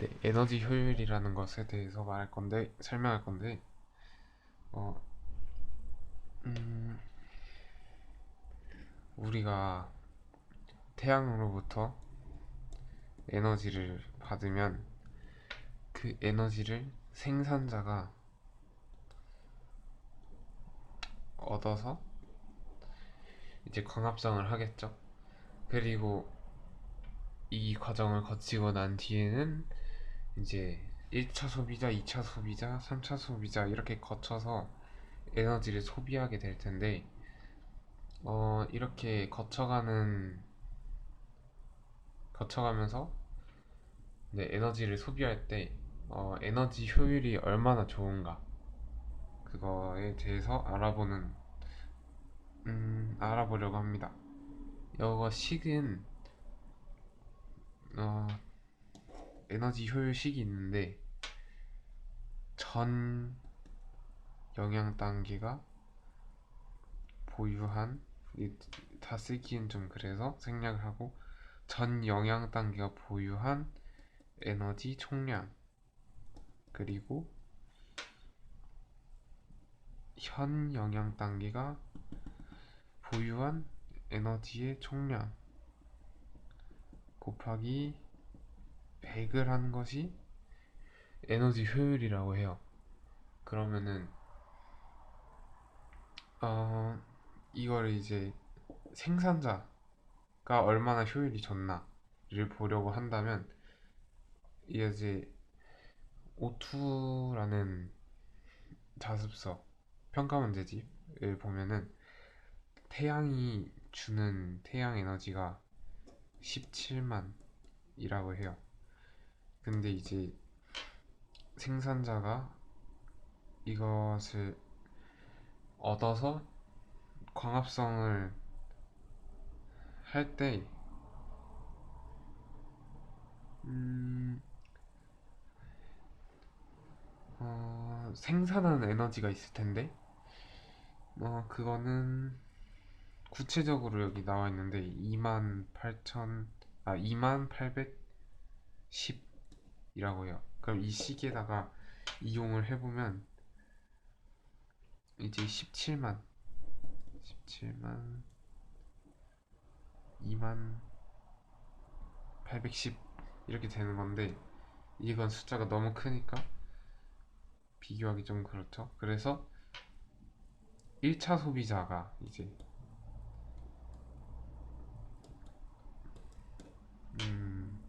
네, 에너지 효율이라는 것에 대해서 말할 건데, 설명할 건데, 어, 음, 우리가 태양으로부터 에너지를 받으면 그 에너지를 생산자가 얻어서 이제 광합성을 하겠죠. 그리고 이 과정을 거치고 난 뒤에는 이제 1차 소비자, 2차 소비자, 3차 소비자 이렇게 거쳐서 에너지를 소비하게 될 텐데 어, 이렇게 거쳐가는 거쳐가면서 네, 에너지를 소비할 때 어, 에너지 효율이 얼마나 좋은가 그거에 대해서 알아보는 음, 알아보려고 합니다. 이거 식은 어, 에너지 효율식이 있는데 전 영양 단계가 보유한 이- 다 쓰기엔 좀 그래서 생략을 하고 전 영양 단계가 보유한 에너지 총량 그리고 현 영양 단계가 보유한 에너지의 총량 곱하기 100을 한 것이 에너지 효율이라고 해요. 그러면은 어 이거를 이제 생산자가 얼마나 효율이 좋나를 보려고 한다면 이제 O2라는 자습서 평가 문제집을 보면은 태양이 주는 태양 에너지가 17만이라고 해요. 근데 이제 생산자가 이것을 얻어서 광합성을 할 때, 음, 어, 생산하는 에너지가 있을 텐데, 어, 그거는 구체적으로 여기 나와 있는데 2만 8천, 아, 2만 810 이라고 해요. 그럼 이 시기에다가 이용을 해보면 이제 17만 17만 2만 810 이렇게 되는 건데 이건 숫자가 너무 크니까 비교하기 좀 그렇죠. 그래서 1차 소비자가 이제 음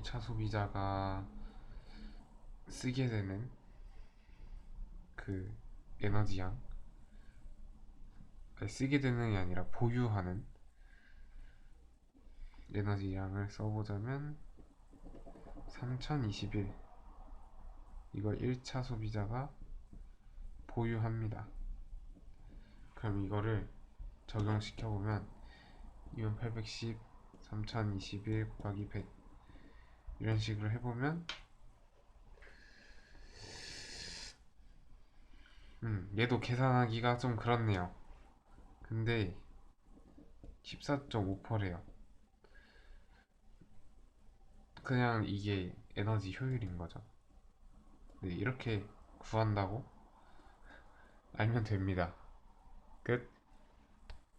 1차 소비자가 쓰게 되는 그 에너지양 아니, 쓰게 되는 게 아니라 보유하는 에너지 양을 써보자면 3021 이걸 1차 소비자가 보유합니다. 그럼 이거를 적용시켜 보면 2810 3021 곱하기 100 이런 식으로 해보면 음, 얘도 계산하기가 좀 그렇네요. 근데 14.5%래요. 그냥 이게 에너지 효율인 거죠. 네, 이렇게 구한다고 알면 됩니다. 끝.